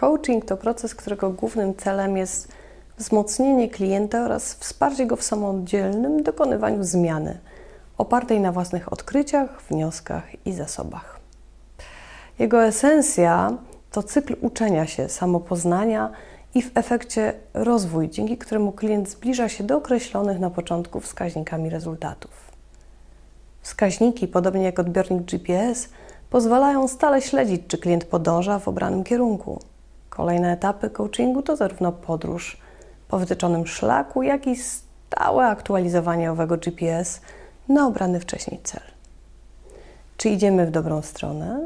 Coaching to proces, którego głównym celem jest wzmocnienie klienta oraz wsparcie go w samodzielnym dokonywaniu zmiany opartej na własnych odkryciach, wnioskach i zasobach. Jego esencja to cykl uczenia się, samopoznania i w efekcie rozwój, dzięki któremu klient zbliża się do określonych na początku wskaźnikami rezultatów. Wskaźniki, podobnie jak odbiornik GPS, pozwalają stale śledzić, czy klient podąża w obranym kierunku. Kolejne etapy coachingu to zarówno podróż po wytyczonym szlaku, jak i stałe aktualizowanie owego GPS na obrany wcześniej cel. Czy idziemy w dobrą stronę?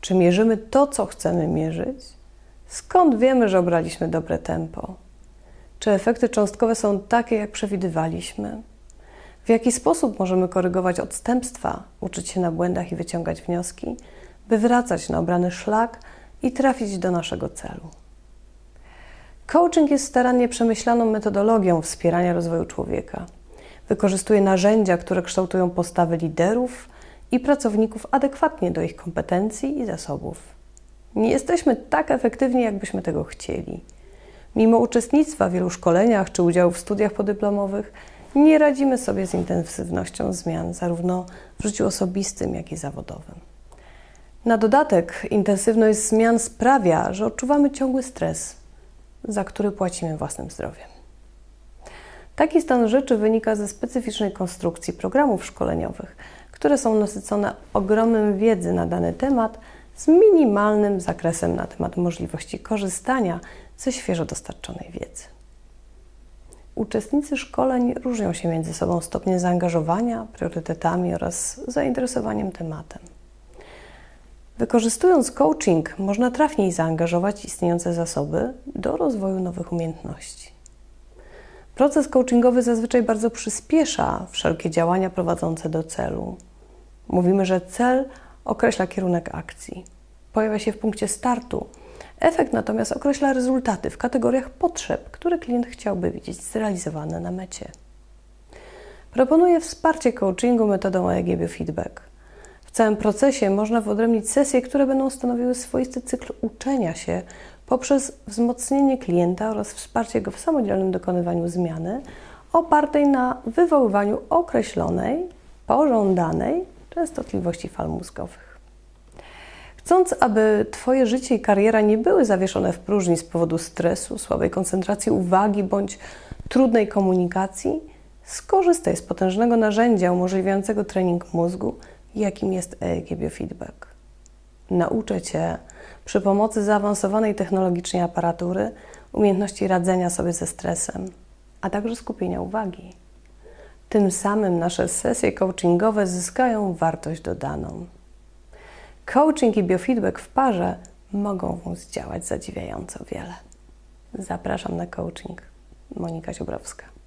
Czy mierzymy to, co chcemy mierzyć? Skąd wiemy, że obraliśmy dobre tempo? Czy efekty cząstkowe są takie, jak przewidywaliśmy? W jaki sposób możemy korygować odstępstwa, uczyć się na błędach i wyciągać wnioski, by wracać na obrany szlak i trafić do naszego celu? Coaching jest starannie przemyślaną metodologią wspierania rozwoju człowieka. Wykorzystuje narzędzia, które kształtują postawy liderów i pracowników adekwatnie do ich kompetencji i zasobów. Nie jesteśmy tak efektywni, jakbyśmy tego chcieli. Mimo uczestnictwa w wielu szkoleniach czy udziału w studiach podyplomowych, nie radzimy sobie z intensywnością zmian, zarówno w życiu osobistym, jak i zawodowym. Na dodatek, intensywność zmian sprawia, że odczuwamy ciągły stres, za który płacimy własnym zdrowiem. Taki stan rzeczy wynika ze specyficznej konstrukcji programów szkoleniowych, które są nasycone ogromem wiedzy na dany temat z minimalnym zakresem na temat możliwości korzystania ze świeżo dostarczonej wiedzy. Uczestnicy szkoleń różnią się między sobą stopniem zaangażowania, priorytetami oraz zainteresowaniem tematem. Wykorzystując coaching, można trafniej zaangażować istniejące zasoby do rozwoju nowych umiejętności. Proces coachingowy zazwyczaj bardzo przyspiesza wszelkie działania prowadzące do celu. Mówimy, że cel określa kierunek akcji. Pojawia się w punkcie startu. Efekt natomiast określa rezultaty w kategoriach potrzeb, które klient chciałby widzieć zrealizowane na mecie. Proponuję wsparcie coachingu metodą EEG Biofeedback. W całym procesie można wyodrębnić sesje, które będą stanowiły swoisty cykl uczenia się poprzez wzmocnienie klienta oraz wsparcie go w samodzielnym dokonywaniu zmiany opartej na wywoływaniu określonej, pożądanej częstotliwości fal mózgowych. Chcąc, aby Twoje życie i kariera nie były zawieszone w próżni z powodu stresu, słabej koncentracji uwagi bądź trudnej komunikacji, skorzystaj z potężnego narzędzia umożliwiającego trening mózgu, jakim jest EEG Biofeedback. Nauczę Cię przy pomocy zaawansowanej technologicznie aparatury umiejętności radzenia sobie ze stresem, a także skupienia uwagi. Tym samym nasze sesje coachingowe zyskają wartość dodaną. Coaching i biofeedback w parze mogą móc działać zadziwiająco wiele. Zapraszam na coaching. Monika Ziobrowska.